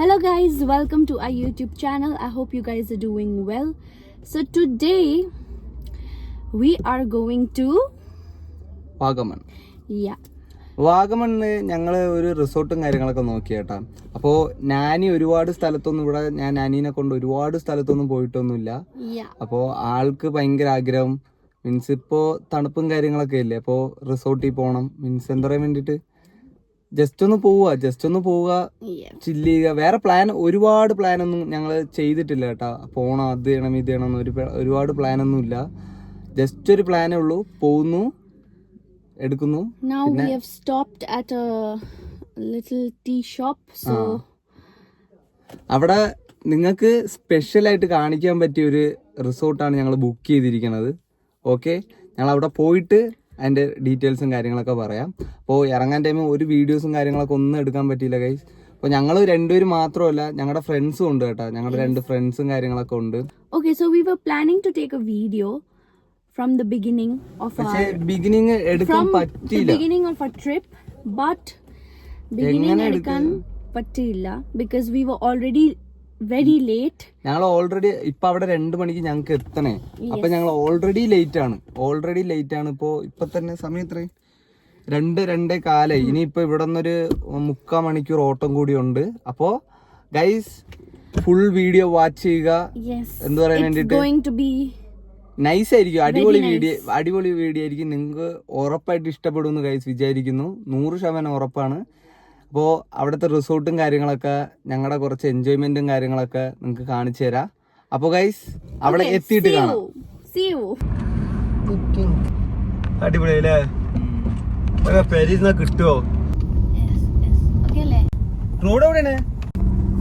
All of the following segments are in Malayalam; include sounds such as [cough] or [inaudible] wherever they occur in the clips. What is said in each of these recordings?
Hello, guys, welcome to our YouTube channel. I hope you guys are doing well. So, today we are going to, Vagamon. Yeah, Vagamon ഞങ്ങൾ ഒരു റിസോർട്ടും കാര്യങ്ങളൊക്കെ നോക്കി കേട്ടാ അപ്പോൾ നാനി ഒരുപാട് സ്ഥലത്തൊന്നും ഇവിടെ ഞാൻ നാനീനെ കൊണ്ട് ഒരുപാട് സ്ഥലത്തൊന്നും പോയിട്ടൊന്നുമില്ല. Yeah, അപ്പോൾ ആൾക്ക് ഭയങ്കര ആഗ്രഹം. മീൻസ് ഇപ്പോൾ തണുപ്പും കാര്യങ്ങളൊക്കെ ഇല്ലേ? അപ്പോൾ റിസോർട്ടിൽ പോകണം മീൻസ് എന്താ പറയാൻ വേണ്ടിയിട്ട്? ജസ്റ്റ് ഒന്ന് പോവുക ജസ്റ്റ് ഒന്ന് പോവുക. ചില്ല് ചെയ്യുക. വേറെ പ്ലാൻ ഒരുപാട് പ്ലാൻ ഒന്നും ഞങ്ങൾ ചെയ്തിട്ടില്ല കേട്ടാ. പോണം അത് ചെയ്യണം ഇത് ചെയ്യണം ഒരു ഒരുപാട് പ്ലാൻ ഒന്നും ഇല്ല. ജസ്റ്റ് ഒരു പ്ലാനേ ഉള്ളൂ. പോകുന്നു എടുക്കുന്നു. Now we have stopped at a little tea shop. So, അവിടെ നിങ്ങൾക്ക് സ്പെഷ്യൽ ആയിട്ട് കാണിക്കാൻ പറ്റിയ ഒരു റിസോർട്ടാണ് ഞങ്ങൾ ബുക്ക് ചെയ്തിരിക്കുന്നത് ഓക്കെ ഞങ്ങൾ അവിടെ പോയിട്ട് അതിന്റെ ഡീറ്റെയിൽസും കാര്യങ്ങളൊക്കെ പറയാം. അപ്പോൾ ഇറങ്ങാൻ ടൈമിൽ ഒരു വീഡിയോസും കാര്യങ്ങളൊക്കെ ഒന്നും എടുക്കാൻ പറ്റിയില്ല ഗൈസ് അപ്പോൾ ഞങ്ങൾ രണ്ടുപേരും മാത്രമല്ല ഞങ്ങളുടെ ഫ്രണ്ട്സും ഉണ്ട് കേട്ടോ. ഞങ്ങളുടെ രണ്ട് ഫ്രണ്ട്സും കാര്യങ്ങളൊക്കെ ഉണ്ട്. We were planning to take a video from the beginning of പക്ഷേ our ബിഗിനിങ് എടുക്കാൻ പറ്റിയില്ല. Beginning of our trip beginning എങ്ങനെ എടുക്കാൻ പറ്റിയില്ല because we were already very late ഞങ്ങൾ ഓൾറെഡി ഇപ്പൊ അവിടെ രണ്ട് മണിക്ക് ഞങ്ങൾക്ക് എത്തണേ. അപ്പൊ ഞങ്ങൾ ഓൾറെഡി ലേറ്റ് ആണ്. ഓൾറെഡി ലേറ്റ് ആണ് ഇപ്പോ. ഇപ്പൊ തന്നെ സമയം എത്ര? രണ്ട് രണ്ടേ കാലായി. ഇനിയിപ്പോ ഇവിടെ നിന്നൊരു മുക്കാ മണിക്കൂർ ഓട്ടം കൂടി ഉണ്ട്. അപ്പോ ഗൈസ് ഫുൾ വീഡിയോ വാച്ച് ചെയ്യുക. എന്ത് പറയാൻ വേണ്ടിട്ട്? നൈസ് ആയിരിക്കും. അടിപൊളി വീഡിയോ അടിപൊളി വീഡിയോ ആയിരിക്കും. നിങ്ങൾക്ക് ഉറപ്പായിട്ട് ഇഷ്ടപ്പെടുമെന്ന് ഗൈസ് വിചാരിക്കുന്നു. നൂറ് ശതമാനം ഉറപ്പാണ്. അപ്പോൾ അവിടുത്തെ റിസോർട്ടും കാര്യങ്ങളൊക്കെ ഞങ്ങളുടെ കുറച്ച് എൻജോയ്മെന്റും കാര്യങ്ങളൊക്കെ നിങ്ങൾക്ക് കാണിച്ചു തരാം. അപ്പോൾ ഗൈസ് അവിടെ എത്തിയിട്ട് കാണാം. അടിപൊളിയല്ലേ? yes. അല്ലേ? റോഡ് എവിടെയാണ്?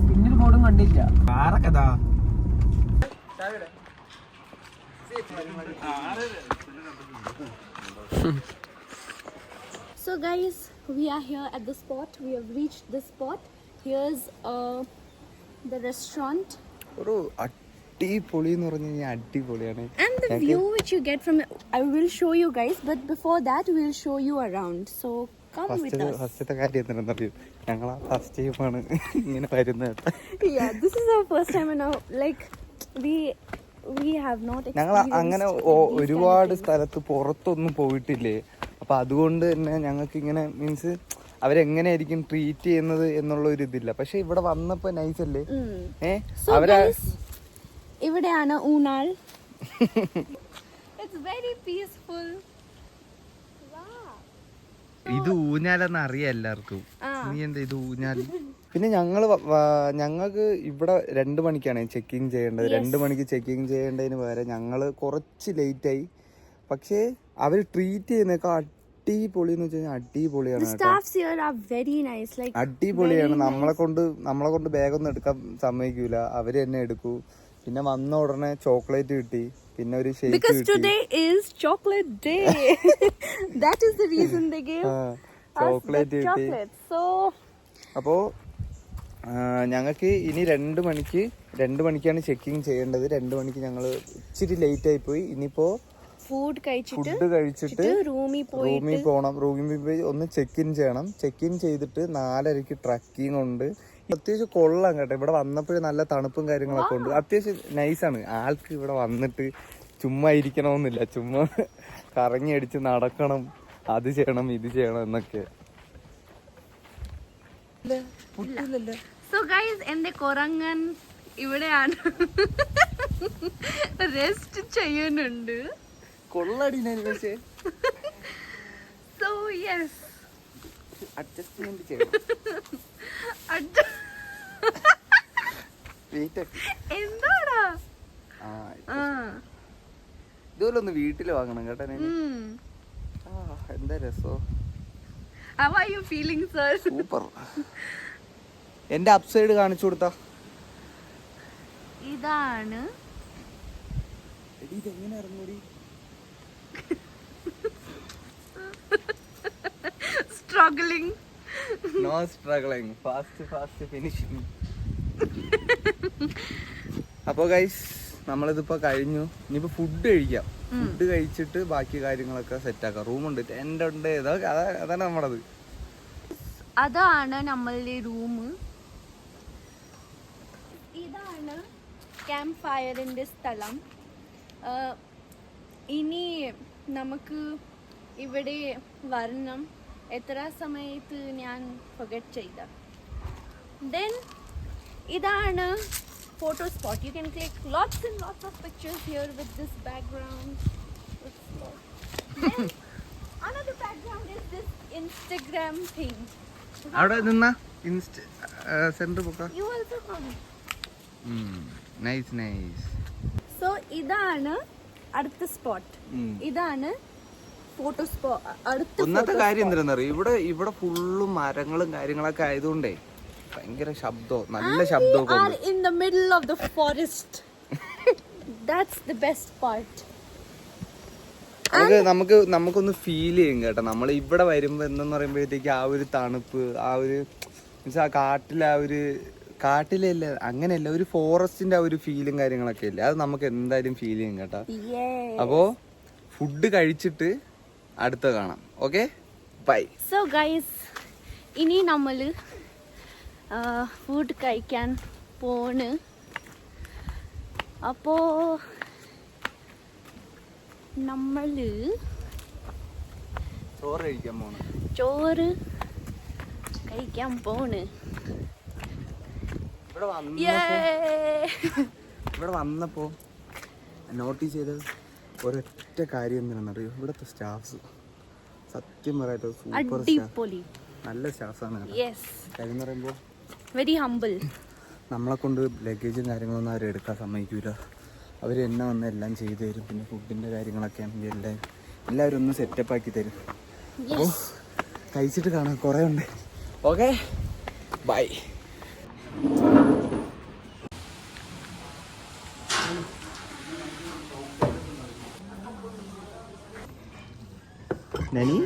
പിന്നിൽ ബോർഡും കണ്ടില്ല. കാറൊക്കെ ഇതാ. So guys, we are here at the spot. We have reached the spot. Here's uh, the restaurant ഒരു അടിപൊളി എന്ന് പറഞ്ഞു കഴിഞ്ഞാൽ അടിപൊളിയാണ് and the view which you get from. I will show you guys, but before that, we will show you around. So come with first us. ഫസ്റ്റത്തെ കാര്യം എന്താണെന്നറിയോ ഞങ്ങൾ ആ ഫസ്റ്റ് ടൈമാണ് ഇങ്ങനെ വരുന്നത് yeah, this is our first time and now like we we have not ഞങ്ങൾ അങ്ങനെ ഒരുപാട്. സ്ഥലത്ത് പുറത്തൊന്നും പോയിട്ടില്ലേ അപ്പൊ അതുകൊണ്ട് തന്നെ ഞങ്ങൾക്ക് ഇങ്ങനെ മീൻസ് അവരെങ്ങനെയായിരിക്കും ട്രീറ്റ് ചെയ്യുന്നത് എന്നുള്ള ഒരു ഇതില്ല. പക്ഷെ ഇവിടെ വന്നപ്പോ നൈസ് അല്ലേ. ഏ? So അവരെ ഇവിടെയാണ് ഊണാൾ. Wow. ഇത് ഊഞ്ഞാലെന്ന് അറിയാം എല്ലാവർക്കും. നീ എന്താ ഇത് ഊഞ്ഞാൽ? പിന്നെ വ- ഞങ്ങൾക്ക് ഇവിടെ രണ്ട് മണിക്കാണ് ചെക്കിങ് ചെയ്യേണ്ടത്. രണ്ട് മണിക്ക് ചെക്കിങ് ചെയ്യേണ്ടതിന് പകരം ഞങ്ങൾ കുറച്ച് ലേറ്റായി ആയി. പക്ഷേ അവർ ട്രീറ്റ് ചെയ്യുന്നൊക്കെ അടിപൊളി എന്ന് വെച്ച് കഴിഞ്ഞാൽ അടിപൊളിയാണ്. അടിപൊളിയാണ്. നമ്മളെ കൊണ്ട് നമ്മളെ കൊണ്ട് ബാഗൊന്നും എടുക്കാൻ സമ്മതിക്കൂല. അവർ തന്നെ എടുക്കൂ. പിന്നെ വന്ന ഉടനെ ചോക്ലേറ്റ് കിട്ടി. പിന്നെ ഒരു ഷേക്ക് ചോക്ലേറ്റ് കിട്ടി. [laughs] അപ്പോ ഞങ്ങൾക്ക് ഇനി രണ്ട് മണിക്ക് രണ്ട് മണിക്കാണ് ചെക്കിങ് ചെയ്യേണ്ടത്. രണ്ട് മണിക്ക് ഞങ്ങൾ ഇച്ചിരി ലേറ്റ് ആയി പോയി. ഇനിയിപ്പോ കഴിച്ചിട്ട് ഫുഡ് കഴിച്ചിട്ട് റൂമിൽ പോയി റൂമിൽ പോകണം റൂമിൽ പോയി ഒന്ന് ചെക്ക് ഇൻ ചെയ്യണം. ചെക്ക് ഇൻ ചെയ്തിട്ട് നാലരയ്ക്ക് ട്രക്കിംഗ് ഉണ്ട്. അത്യാവശ്യം കൊള്ളാം കേട്ടോ. ഇവിടെ വന്നപ്പോഴും നല്ല തണുപ്പും കാര്യങ്ങളൊക്കെ ഉണ്ട്. അത്യാവശ്യം നൈസാണ് ആൾക്ക് ഇവിടെ വന്നിട്ട് ചുമ്മാ ഇരിക്കണമെന്നില്ല. ചുമ്മാ കറങ്ങി അടിച്ച് നടക്കണം. അത് ചെയ്യണം ഇത് ചെയ്യണം എന്നൊക്കെ. സോ ഗൈസ് എന്റെ കൊറങ്ങൻ ഇവിടെയാണ്. റെസ്റ്റ് ചെയ്യുന്നുണ്ട്. കൊള്ളടി പക്ഷേ സോ യെസ് അഡ്ജസ്റ്റ്മെന്റ് ചെയ്യണം. എന്താടാ? ഇതുപോലെ ഒന്ന് വീട്ടിൽ വാങ്ങണം കേട്ടോ ഞാൻ. എന്താ രസോ? സൂപ്പർ എന്റെ അപ്സൈഡ് കാണിച്ചു കൊടുത്താ. ഇതാണ്. ഇതെങ്ങനെ ഇറങ്ങൂടി struggling no struggling. Fast, fast finishing. [laughs] അപ്പോൾ ഗൈസ് നമ്മളിതിപ്പോ കഴിഞ്ഞു. ഇനിയിപ്പോ ഫുഡ് കഴിക്കാം. ഫുഡ് കഴിച്ചിട്ട് ബാക്കി കാര്യങ്ങളൊക്കെ സെറ്റ് ആക്കാം. റൂമുണ്ട് ടെന്റ് ഉണ്ട്. ഇതൊക്കെ അതാ അതാണ് നമ്മളത്. അതാണ് നമ്മളുടെ റൂം ഇതാണ് ക്യാമ്പ് ഫയറിന്റെ സ്ഥലം ഇനി നമുക്ക് ഇവിടെ വരണം. എത്ര സമയത്ത് ഞാൻ ഫൊഗറ്റ് ചെയ്ത? ദെൻ ഇതാണ് photo spot you can click lots and lots of pictures here with this background another background is this Instagram thing. അവിടെ നിന്ന? സെന്റർ പോക്ക? You also come. Nice nice so ഇതാണ് അടുത്ത സ്പോട്ട് ഇതാണ് ഫോട്ടോ സ്പോ അടുത്ത ഒന്നത്തെ കാര്യം spot. എന്തിനാണെന്നറിയോ ഇവിടെ ഇവിടെ ഫുള്ളും മരങ്ങളും കാര്യങ്ങളൊക്കെ ആയതുകൊണ്ടേ ഭയങ്കര ശബ്ദോ നല്ല ശബ്ദോ ശബ്ദമൊക്കെ ഉണ്ട്. നമുക്ക് നമുക്ക് നമുക്കൊന്ന് ഫീൽ ചെയ്യും കേട്ടോ നമ്മൾ ഇവിടെ വരുമ്പോൾ എന്തെന്ന് പറയുമ്പോഴത്തേക്ക് ആ ഒരു തണുപ്പ് ആ ഒരു മീൻസ് ആ കാട്ടിലെ ആ ഒരു കാട്ടിലല്ല അങ്ങനെയല്ല ഒരു ഫോറസ്റ്റിന്റെ ആ ഒരു ഫീലും കാര്യങ്ങളൊക്കെ ഇല്ലേ അത് നമുക്ക് എന്തായാലും ഫീൽ ചെയ്യും കേട്ടോ. അപ്പോ ഫുഡ് കഴിച്ചിട്ട് അടുത്ത കാണാം. ഓക്കെ ബൈ സോ ഗൈസ് ഇനി നമ്മൾ ഫുഡ് കഴിക്കാൻ പോണ്. അപ്പോ നമ്മൾ ചോറ് കഴിക്കാൻ പോണ്. ചോറ് കഴിക്കാൻ പോണ്. ഇവിടെ വന്നപ്പോ Yay! ഇവിടെ വന്നപ്പോ നോട്ടീസ് ചെയ്തത് ഒരൊറ്റ കാര്യം എന്തിനാണെന്നറിയോ ഇവിടുത്തെ സ്റ്റാഫ്സ് സത്യം പറയട്ടെ സൂപ്പർ സ്റ്റാഫ് നല്ല സ്റ്റാഫാണ് കാര്യം പറയുമ്പോ പറയുമ്പോൾ വെരി ഹംബിൾ നമ്മളെ കൊണ്ട് ലഗേജും കാര്യങ്ങളൊന്നും ആരും എടുക്കാൻ സമ്മതിക്കൂല. അവർ എന്നെ വന്ന് എല്ലാം ചെയ്തു തരും. പിന്നെ ഫുഡിന്റെ കാര്യങ്ങളൊക്കെ ആണെങ്കിൽ എല്ലാം എല്ലാവരും ഒന്ന് സെറ്റപ്പ് ആക്കി തരും. അപ്പോൾ കഴിച്ചിട്ട് കാണാം. കുറേ ഉണ്ട്. ഓക്കെ ബൈ നനി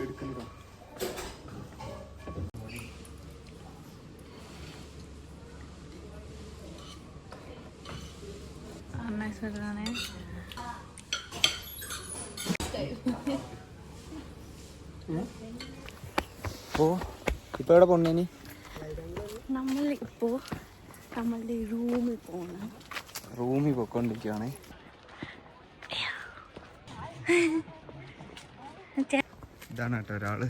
അപ്പോൾ ഇപ്പോൾ എവിടെ പോണേനി നമ്മൾ ഇപ്പോൾ നമ്മളുടെ റൂമിൽ പോകണം റൂമിൽ പൊക്കോണ്ടിരിക്കുവാണേ ഇതാണ് കേട്ടോ ഒരാൾ.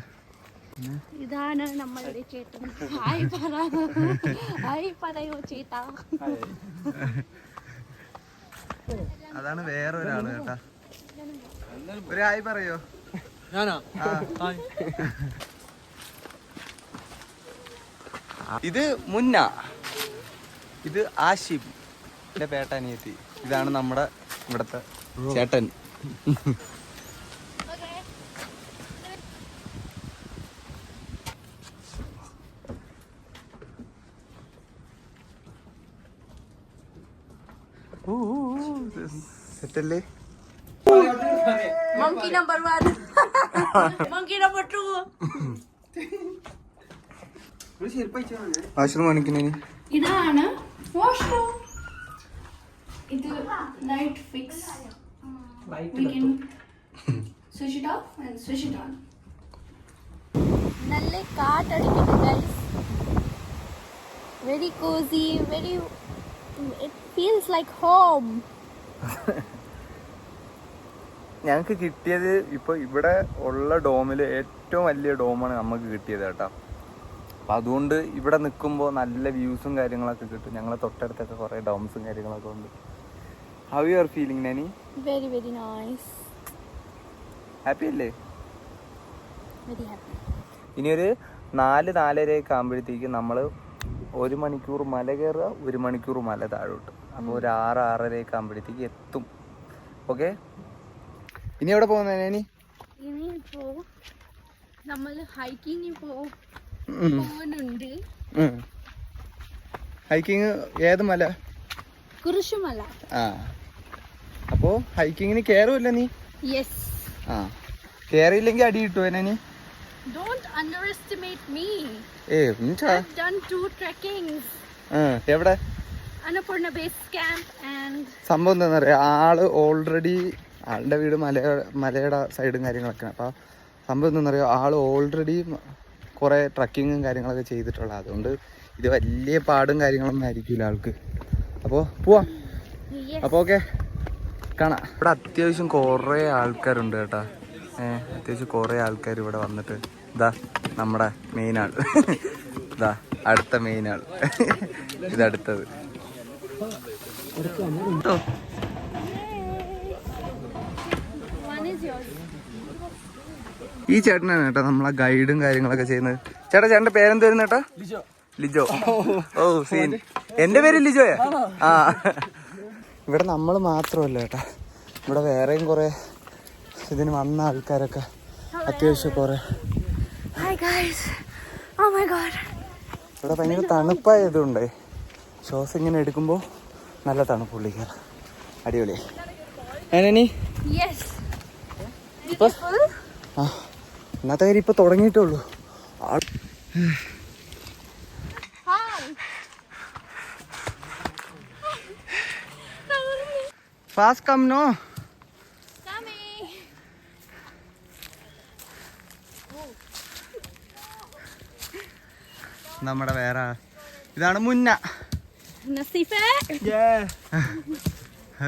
ഇതാണ് നമ്മളുടെ ചേട്ടൻ. ഹായ് ഹായ് പറയോ ചേട്ടാ. അതാണ് വേറെ ഒരാൾ കേട്ടാ. ഒരു ഹായ് പറയോ? ഞാനാ. ഇത് മുന്ന. ഇത് ആഷിം എന്റെ പേട്ടനിയത്തി. ഇതാണ് നമ്മുടെ ഇവിടത്തെ ചേട്ടൻ. സെറ്റല്ലേ monkey number one monkey number two ആശ്രമം കാണിക്കുന്നതിന് ഇതാണ് വാഷ്റൂം ഇത് light fix we can switch it off and switch it on നല്ല കാറ്റടിക്കുന്നു guys very cosy very it feels like home ഞങ്ങൾക്ക് കിട്ടിയത് ഇപ്പൊ ഇവിടെ ഉള്ള ഡോമിൽ ഏറ്റവും വലിയ ഡോമാണ് നമുക്ക് കിട്ടിയത് കേട്ടോ. അപ്പൊ അതുകൊണ്ട് ഇവിടെ നിൽക്കുമ്പോൾ നല്ല വ്യൂസും കാര്യങ്ങളൊക്കെ കിട്ടും. ഞങ്ങളെ തൊട്ടടുത്തൊക്കെ കുറേ ഡോംസും കാര്യങ്ങളൊക്കെ ഉണ്ട്. How you are feeling Nani very very nice happy അല്ലേ? വെരി ഹാപ്പി ഇനി ഒരു നാല് നാലരയൊക്കെ ആകുമ്പോഴത്തേക്ക് നമ്മൾ ഒരു മണിക്കൂർ മല കയറുക ഒരു മണിക്കൂർ മല താഴോട്ട്. അപ്പോൾ ഒരു ആറ് ആറരയൊക്കെ ആകുമ്പോഴത്തേക്ക് എത്തും. ഓക്കെ ഇനി എവിടെ പോകുന്നേ ഇനി ഇനിയിപ്പോ നമ്മൾ ഹൈക്കിങ്ങിൽ പോ പോകുന്നുണ്ട് ഹൈക്കിങ് ഏത് മല? കുരിശുമല. ആ. അപ്പോ ഹൈക്കിങ്ങിന് കേറുമല്ല നീ? യെസ് ആ. കേറിയില്ലെങ്കിൽ അടി കിട്ടുമോ നീ ഡോണ്ട് അണ്ടർഎസ്റ്റിമേറ്റ് മീ ഏ ഉഞ്ചാ. I've done two trekkings. ആ എവിടെ? അന്നപൂർണ ബേസ് ക്യാമ്പ് ആൻഡ് സംഭവം എന്താണെന്നറിയാം ആൾ ഓൾറെഡി ആളുടെ വീട് മല മലയുടെ സൈഡും കാര്യങ്ങളൊക്കെയാണ്. അപ്പോൾ സംഭവം എന്താണെന്ന് ആൾ ഓൾറെഡി കുറേ ട്രക്കിങ്ങും കാര്യങ്ങളൊക്കെ ചെയ്തിട്ടുള്ള അതുകൊണ്ട് ഇത് വലിയ പാടും കാര്യങ്ങളൊന്നും ആയിരിക്കില്ല ആൾക്ക്. അപ്പോൾ പോവാം. അപ്പോൾ ഓക്കെ. കാണാം. ഇവിടെ അത്യാവശ്യം കുറേ ആൾക്കാരുണ്ട് കേട്ടോ. ഏഹ് അത്യാവശ്യം കുറേ ആൾക്കാർ ഇവിടെ വന്നിട്ട് ഇതാ നമ്മുടെ മെയിൻ ആൾ. ഇതാ അടുത്ത മെയിൻ ആൾ. ഇതടുത്തത് കേട്ടോ ഈ ചേട്ടനാണ് കേട്ടോ നമ്മളെ ഗൈഡും കാര്യങ്ങളൊക്കെ ചെയ്യുന്നത്. ചേട്ടാ ചേട്ടന്റെ പേരെന്ത് വരുന്ന ചേട്ടാ ലിജോ. ഓ. സീൻ എന്റെ പേര് ലിജോയാ? ആ. ഇവിടെ നമ്മൾ മാത്രമല്ല ചേട്ടാ ഇവിടെ വേറെയും കുറെ ഇതിന് വന്ന ആൾക്കാരൊക്കെ അത്യാവശ്യം കുറെ. Oh. ഇവിടെ ഭയങ്കര തണുപ്പായതുകൊണ്ടേ ശ്വാസം ഇങ്ങനെ എടുക്കുമ്പോൾ നല്ല തണുപ്പ് പുള്ളിക്കാർ അടിപൊളി ഏനി ആ. ഇന്നത്തെ കാര്യം ഇപ്പൊ തുടങ്ങിയിട്ടേ ഉള്ളൂ. ആൾ Hi. ഫാസ്റ്റ് കം നോ. നമ്മുടെ വേറെ ഇതാണ് മുന്ന.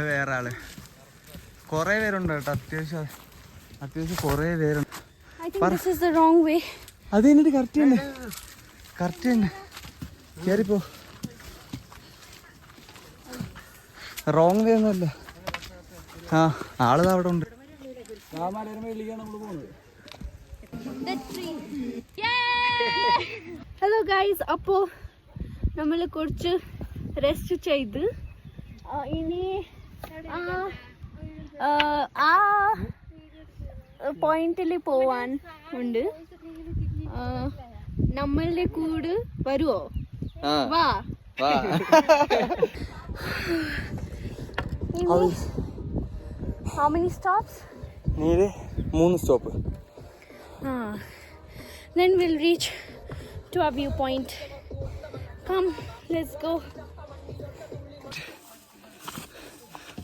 വേറെ ആൾ. കൊറേ പേരുണ്ട് കേട്ടോ. അത്യാവശ്യം അത്യാവശ്യം കൊറേ പേരുണ്ട്. I think this is the wrong way. അത് എന്നിട്ട് കറക്റ്റ് തന്നെ. കറക്റ്റ് തന്നെ. കേറിപ്പോ റോങ് വേ ഒന്നുമല്ല ആ ആളത് അവിടെ ഉണ്ട്. ഹലോ ഗൈസ് അപ്പോൾ നമ്മൾ കുറച്ച് റെസ്റ്റ് ചെയ്ത്. ഇനി ആ പോയിന്റിൽ പോവാൻ ഉണ്ട്. നമ്മളുടെ കൂട് വരുവോ? Stop. Reach to a view point come let's go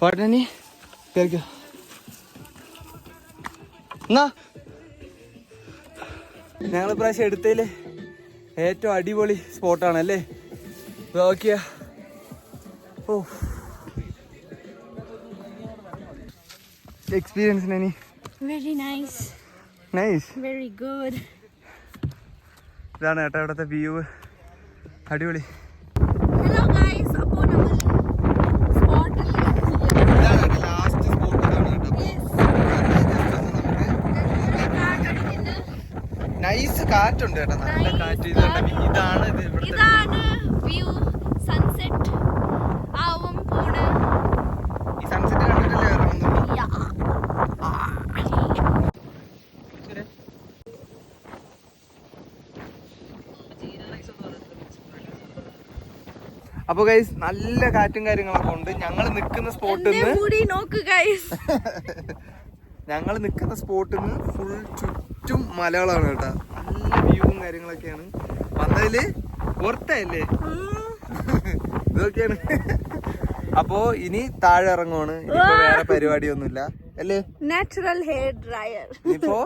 പറഞ്ഞ നീ എന്നാ ഞങ്ങൾ പ്രാവശ്യം എടുത്തതിൽ ഏറ്റവും അടിപൊളി സ്പോട്ടാണ് അല്ലേ നോക്കിയ. ഓ. Experience Nani very nice nice very good ഇതാണ് കേട്ടോ ഇവിടുത്തെ വ്യൂ അടിപൊളി Hello guys, അപ്പോൾ നമ്മൾ സ്പോട്ടിൽ ഇതാണ് കേട്ടോ ലാസ്റ്റ് സ്പോട്ട് ഇതാണ് കേട്ടോ നൈസ് കാറ്റുണ്ട് കേട്ടോ നല്ല കാറ്റ് ഇതാണ് ഇതാണ് ഇത് ഇതാണ് വ്യൂ സൺസെറ്റ് ആവും പോണ്. ഈ സൺസെറ്റ് കണ്ടിട്ടല്ലേ. അപ്പൊ ഗൈസ് നല്ല കാറ്റും കാര്യങ്ങളൊക്കെ ഉണ്ട്. ഞങ്ങൾ നിൽക്കുന്ന സ്പോട്ടിൽ നിന്ന് നോക്ക് ഗൈസ് [laughs] ഞങ്ങൾ നിൽക്കുന്ന സ്പോട്ടിൽ നിന്ന് ഫുൾ ചുറ്റും മലകളാണ് കേട്ടോ. കാര്യങ്ങളൊക്കെയാണ്. വന്നതിൽ പുറത്തല്ലേ ഇതൊക്കെയാണ് അപ്പോ ഇനി താഴെ ഇറങ്ങുവാണ്. ഇനിയിപ്പോ വേറെ പരിപാടിയൊന്നുമില്ല. അല്ലേ? നാച്ചുറൽ ഹെയർ ഡ്രയർ ഇപ്പോ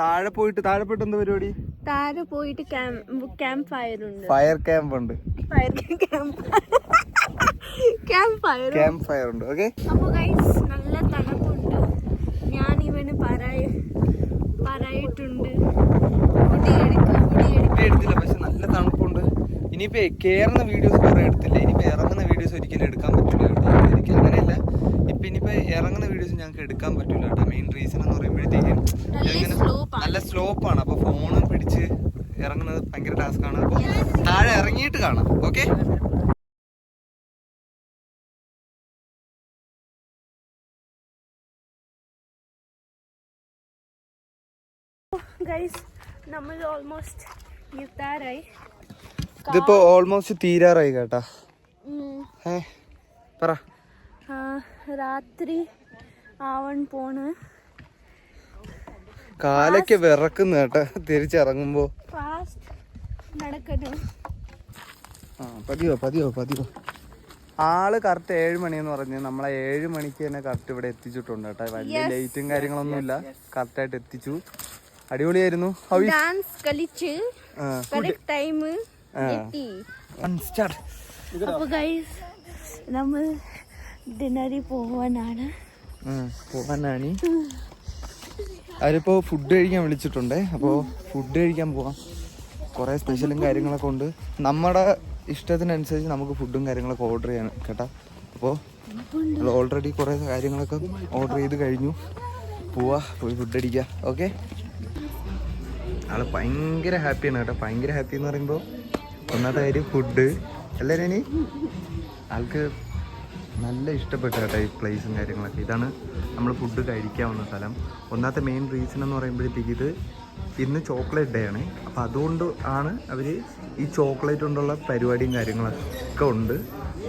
താഴെ പോയിട്ട് താഴെ പോയിട്ട് എന്താ പരിപാടി? താഴെ പോയിട്ട് ക്യാമ്പ് ഫയർ ഉണ്ട്. ഫയർ ക്യാമ്പ് ഉണ്ട്. Fire camp camp fire camp fire ഉണ്ട്. ഓക്കെ അപ്പൊ ഗൈസ് നല്ല തണുപ്പുണ്ട്. ഞാൻ ഇവന് പറയ പറയിട്ടുണ്ട്. എടുക്ക എടുത്തില്ല. പക്ഷെ നല്ല തണുപ്പുണ്ട്. ഇനിയിപ്പോ കയറുന്ന വീഡിയോസ് കുറെ എടുത്തില്ല. ഇനിയിപ്പോ ഇറങ്ങുന്ന വീഡിയോസ് ഒരിക്കലും എടുക്കാൻ പറ്റില്ല കേട്ടോ. എനിക്ക് അങ്ങനെയല്ല. ഇപ്പൊ ഇനിയിപ്പോ ഇറങ്ങുന്ന വീഡിയോസ് ഞങ്ങൾക്ക് എടുക്കാൻ പറ്റില്ല കേട്ടോ. മെയിൻ റീസൺ എന്ന് പറയുമ്പോഴത്തേക്കും ഇങ്ങനെ. നല്ല സ്ലോപ്പ് ആണ്. അപ്പൊ ഫോണും പിടിച്ച് ഇറങ്ങുന്നത് ഭയങ്കര ടാസ്ക് ആണ്. അപ്പൊ താഴെ ഇറങ്ങിയിട്ട് കാണാം. ഓക്കെ ഗൈസ് നമ്മൾ ഓൾമോസ്റ്റ് എത്താറായി ഇതിപ്പോ ഓൾമോസ്റ്റ് തീരാറായി കേട്ടാ. ഏ പറ. രാത്രി ആവൺ പോണ്. കാലൊക്കെ വിറക്കുന്നു കേട്ടാ തിരിച്ചിറങ്ങുമ്പോ. ആ പതിയോ പതിയോ പതിയോ. ആൾ കറക്റ്റ് ഏഴ് എന്ന് പറഞ്ഞ് നമ്മളെ ഏഴ് മണിക്ക് തന്നെ കറക്റ്റ് ഇവിടെ എത്തിച്ചിട്ടുണ്ട് കേട്ടോ. വലിയ ലൈറ്റും കാര്യങ്ങളൊന്നും ഇല്ല കറക്റ്റ് ആയിട്ട് എത്തിച്ചു. അടിപൊളിയായിരുന്നു. ഡാൻസ് കളിച്ച് കറക്റ്റ് ടൈം എത്തി. One start. അപ്പൊ ഗൈസ് നമ്മൾ ഡിന്നറിൽ പോവാനാണ്. പോവാനാണ്. അവരിപ്പോ ഫുഡ് കഴിക്കാൻ വിളിച്ചിട്ടുണ്ടേ. അപ്പോൾ ഫുഡ് കഴിക്കാൻ പോവാം. കുറേ സ്പെഷ്യലും കാര്യങ്ങളൊക്കെ ഉണ്ട്. നമ്മുടെ ഇഷ്ടത്തിനനുസരിച്ച് നമുക്ക് ഫുഡും കാര്യങ്ങളൊക്കെ ഓർഡർ ചെയ്യാൻ കേട്ടാ. അപ്പോൾ നമ്മൾ ഓൾറെഡി കുറേ കാര്യങ്ങളൊക്കെ ഓർഡർ ചെയ്ത് കഴിഞ്ഞു. പോവാ പോയി ഫുഡ് അടിക്കുക ഓക്കെ ആൾ ഭയങ്കര ഹാപ്പിയാണ് കേട്ടോ. ഭയങ്കര ഹാപ്പി എന്ന് പറയുമ്പോൾ ഒന്നാമത്തെ കാര്യം ഫുഡ് അല്ലേ ആൾക്ക് നല്ല ഇഷ്ടപ്പെട്ട കേട്ടോ ഈ പ്ലേസും കാര്യങ്ങളൊക്കെ. ഇതാണ് നമ്മൾ ഫുഡ് കഴിക്കാവുന്ന സ്ഥലം. ഒന്നാമത്തെ മെയിൻ റീസൺ എന്ന് പറയുമ്പോഴത്തേക്ക് ഇത് ഇന്ന് ചോക്ലേറ്റ് ഡേ ആണ്. അപ്പോൾ അതുകൊണ്ട് ആണ് അവർ ഈ ചോക്ലേറ്റ് കൊണ്ടുള്ള പരിപാടിയും കാര്യങ്ങളൊക്കെ ഉണ്ട്.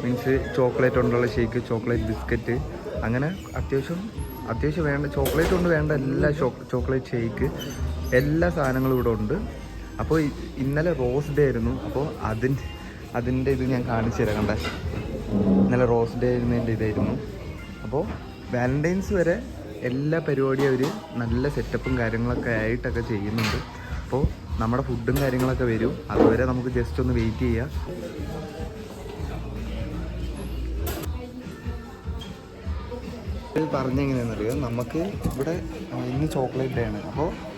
മീൻസ് ചോക്ലേറ്റ് കൊണ്ടുള്ള ഷേക്ക് ചോക്ലേറ്റ് ബിസ്ക്കറ്റ് അങ്ങനെ അത്യാവശ്യം അത്യാവശ്യം വേണ്ട ചോക്ലേറ്റ് കൊണ്ട് വേണ്ട എല്ലാ ചോക്ലേറ്റ് ഷേക്ക് എല്ലാ സാധനങ്ങളും ഇവിടെ ഉണ്ട്. അപ്പോൾ ഇന്നലെ റോസ് ഡേ ആയിരുന്നു. അപ്പോൾ അതിന്റെ അതിന്റെ ഇത് ഞാൻ കാണിച്ചു തരാം. കണ്ടേ? ഇന്നലെ റോസ് ഡേ ആയിരുന്നതിന്റെ ഇതായിരുന്നു. അപ്പോൾ വാലന്റൈൻസ് വരെ എല്ലാ പരിപാടിയും അവർ നല്ല സെറ്റപ്പും കാര്യങ്ങളൊക്കെ ആയിട്ടൊക്കെ ചെയ്യുന്നുണ്ട്. അപ്പോൾ നമ്മുടെ ഫുഡും കാര്യങ്ങളൊക്കെ വരും. അതുവരെ നമുക്ക് ജസ്റ്റ് ഒന്ന് വെയിറ്റ് ചെയ്യാം. പറഞ്ഞെങ്ങനെയാണെന്നറിയാം? നമുക്ക് ഇവിടെ ഇന്ന് ചോക്ലേറ്റ് ആണ്. അപ്പോൾ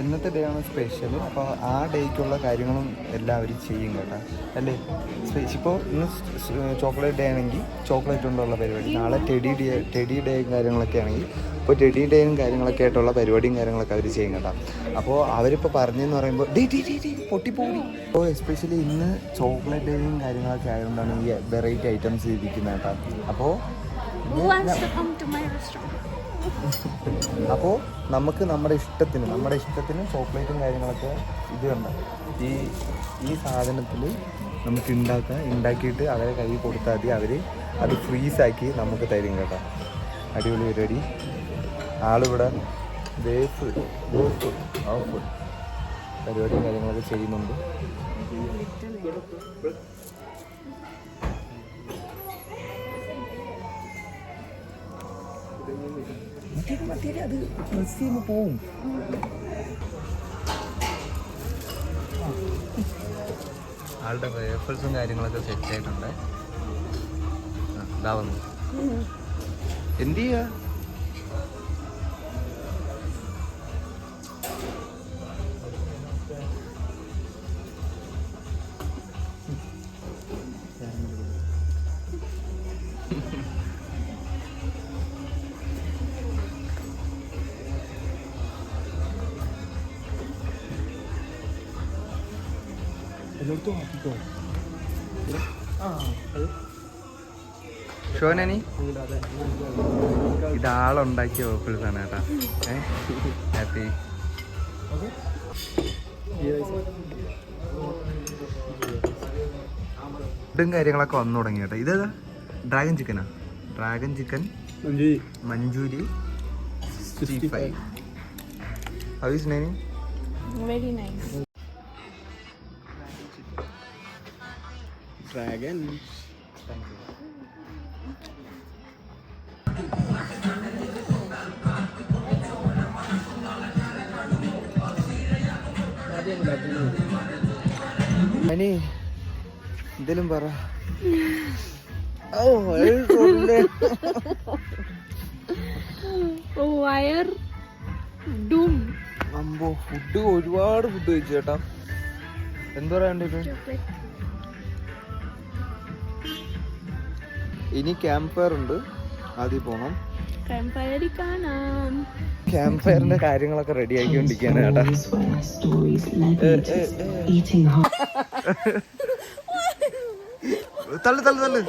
എന്നത്തെ ഡേ ആണ് സ്പെഷ്യൽ അപ്പോൾ ആ ഡേക്കുള്ള കാര്യങ്ങളും എല്ലാവരും ചെയ്യും കേട്ടോ. അല്ലേ? ഇപ്പോൾ ഇന്ന് ചോക്ലേറ്റ് ഡേ ആണെങ്കിൽ ചോക്ലേറ്റ് കൊണ്ടുള്ള പരിപാടി. നാളെ ടെഡി ഡേ ടെഡി ഡേയും കാര്യങ്ങളൊക്കെ ആണെങ്കിൽ ഇപ്പോൾ ടെഡി ഡേയും കാര്യങ്ങളൊക്കെ ആയിട്ടുള്ള പരിപാടിയും കാര്യങ്ങളൊക്കെ അവർ ചെയ്യും കേട്ടോ. അപ്പോൾ അവരിപ്പോൾ പറഞ്ഞെന്ന് പറയുമ്പോൾ ഡേ ഡേ ഡേ ഡേ പൊട്ടിപ്പോയി. അപ്പോൾ എസ്പെഷ്യലി ഇന്ന് ചോക്ലേറ്റ് ഡേയും കാര്യങ്ങളൊക്കെ ആയതുകൊണ്ടാണ് ഈ വെറൈറ്റി ഐറ്റംസ് ഇരിക്കുന്നത് കേട്ടോ. അപ്പോൾ to come to my restaurant? അപ്പോൾ നമുക്ക് നമ്മുടെ ഇഷ്ടത്തിന് നമ്മുടെ ഇഷ്ടത്തിന് ചോക്ലേറ്റും കാര്യങ്ങളൊക്കെ ഇത് വേണ്ട ഈ ഈ സാധനത്തിൽ നമുക്ക് ഉണ്ടാക്കാം ഉണ്ടാക്കിയിട്ട് അവരെ കയ്യിൽ കൊടുത്താൽ മതി. അവർ അത് ഫ്രീസാക്കി നമുക്ക് തരും കേട്ടോ. അടിപൊളി പരിപാടി. ആളിവിടെ വേഫ് വേഫ് പരിപാടിയും കാര്യങ്ങളൊക്കെ ചെയ്യുന്നുണ്ട്. അത് പ്രസ് ചെയ്യുമ്പോൾ പോവും. ആളുടെ വേഫേഴ്സും കാര്യങ്ങളൊക്കെ സെറ്റ് ആയിട്ടുണ്ട്. ആ, ഇതാ വന്നു. എന്ത് ചെയ്യാ? ഷോനനി ഇതാളുണ്ടാക്കിയ വേഫേഴ്സ് ആണ് കേട്ടാ ഹാപ്പി. ഫുഡും കാര്യങ്ങളൊക്കെ വന്നു തുടങ്ങി കേട്ടോ ഇതേതാ ഡ്രാഗൺ ചിക്കനാ dragon chicken manchurian sixty five. How Naini Very Thank you. Ani എന്തേലും പറ. വയർ doom. അമ്പോ ഫുഡ് ഒരുപാട് ഫുഡ് കഴിച്ചു ചേട്ടാ. എന്താ പറയാണ്ടിട്ട് ഇനി ക്യാമ്പ് ഫയർ ഉണ്ട്. ആദ്യം പോണം. ക്യാമ്പ് ഫയറിന്റെ കാര്യങ്ങളൊക്കെ റെഡി ആക്കിക്കൊണ്ടിരിക്കുകയാണ് കേട്ടാ. തള്ളു തള്ളു തള്ളു.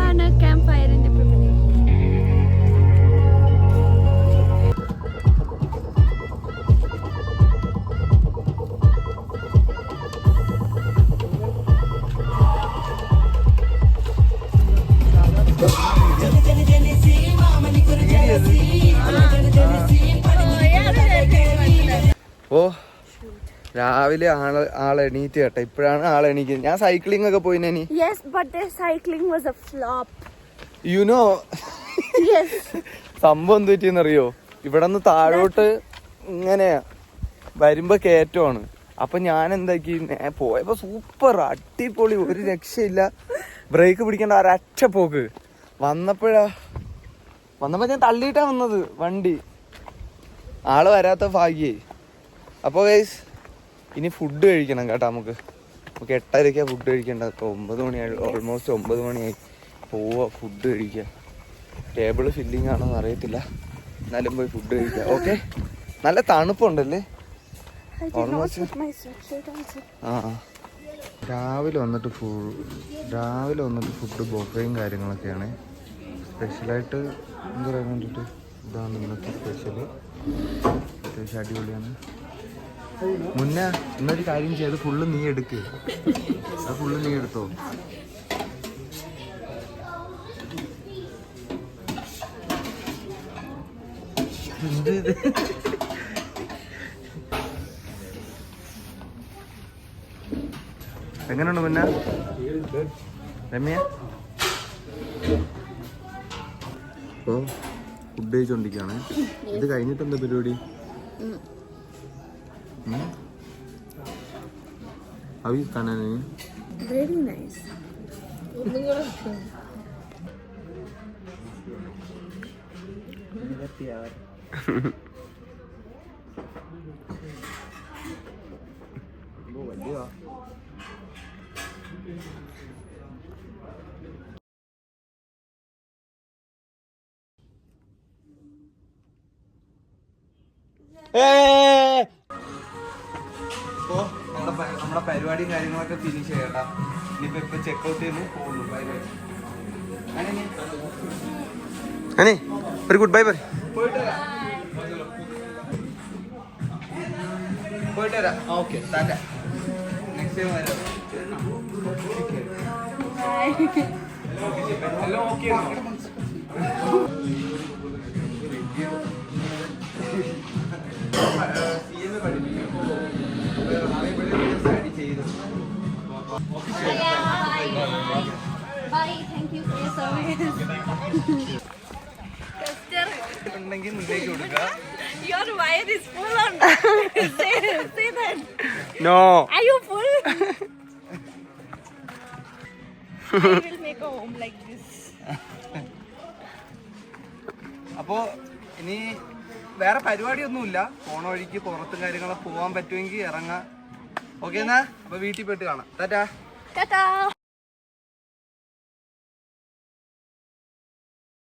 നല്ല ക്യാമ്പ് ഫയറിന്റെ രാവിലെ ആൾ ആൾ എണീറ്റ് കേട്ടോ. ഇപ്പോഴാണ് ആൾ എണീക്കുന്നത്. ഞാൻ സൈക്ലിംഗ് ഒക്കെ പോയിനി you know their cycling was a you know [laughs] സംഭവം എന്ത് പറ്റിയെന്നറിയോ? ഇവിടെ നിന്ന് താഴോട്ട് ഇങ്ങനെയാ വരുമ്പോ കയറ്റമാണ്. അപ്പൊ ഞാൻ എന്താക്കി? പോയപ്പോ സൂപ്പർ അടിപൊളി ഒരു രക്ഷയില്ല. ബ്രേക്ക് പിടിക്കേണ്ട ഒരൊറ്റ പോക്ക്. വന്നപ്പോഴാ വന്നപ്പോ ഞാൻ തള്ളിയിട്ടാ വന്നത് വണ്ടി. ആൾ വരാത്ത ഭാഗ്യേ. അപ്പൊ ഗൈസ് ഇനി ഫുഡ് കഴിക്കണം കേട്ടോ നമുക്ക്. നമുക്ക് എട്ടരയ്ക്കാ ഫുഡ് കഴിക്കേണ്ടത്. ഇപ്പോൾ ഒമ്പത് മണിയായി ഓൾമോസ്റ്റ് ഒമ്പത് മണിയായി. പോവാ ഫുഡ് കഴിക്കുക ടേബിൾ ഫില്ലിംഗ് ആണോ അറിയത്തില്ല. എന്നാലും പോയി ഫുഡ് കഴിക്കുക ഓക്കെ നല്ല തണുപ്പുണ്ടല്ലേ? ഓൾമോസ്റ്റ് ആ ആ. രാവിലെ വന്നിട്ട് ഫു രാവിലെ വന്നിട്ട് ഫുഡ് ബൊഫയും കാര്യങ്ങളൊക്കെയാണ്. സ്പെഷ്യലായിട്ട് എന്താ പറയാൻ വേണ്ടിയിട്ട് ഇതാണ് ഇന്നത്തെ സ്പെഷ്യൽ അത്യാവശ്യം അടിപൊളിയാണ്. മുന്നേ ഇന്നൊരു കാര്യം ചെയ്ത് ഫുള്ള് നീ എടുക്ക്. അത് ഫുള്ള് നീ എടുത്തോ. എന്ത്? എങ്ങനെയുണ്ട് മുന്ന? രമ്യ? ഫുഡ് കഴിച്ചോണ്ടിരിക്കാണ് ഇത് കഴിഞ്ഞിട്ട് എന്താ പരിപാടി അవి കണ്ണന് വെരി നൈസ് ഇപ്പോ പരിപാടിയും കാര്യങ്ങളൊക്കെ ഫിനിഷ് ചെയ്യട്ടാ ഇനിയിപ്പോ ഇപ്പൊ ചെക്കൗട്ട് ചെയ്യുന്നു പോകുന്നു. ബൈ അനെ ഒരു ഗുഡ് ബൈ പറ പോയിട്ട് വരാം. പോയിട്ട് വരാം. ഓക്കെ ടാറ്റ. നെക്സ്റ്റ് ടൈം വരാം. എല്ലാം okay bye say, say that. No. Are you full? [laughs] I will make a home like this. അപ്പോ ഇനി വേറെ പരിപാടിയൊന്നുമില്ല പോണ വഴിക്ക് പുറത്തും കാര്യങ്ങളൊക്കെ പോകാൻ പറ്റുമെങ്കിൽ ഇറങ്ങാം ഓക്കെ എന്നാ അപ്പൊ വീട്ടിൽ പോയിട്ട് കാണാം ടാറ്റാ!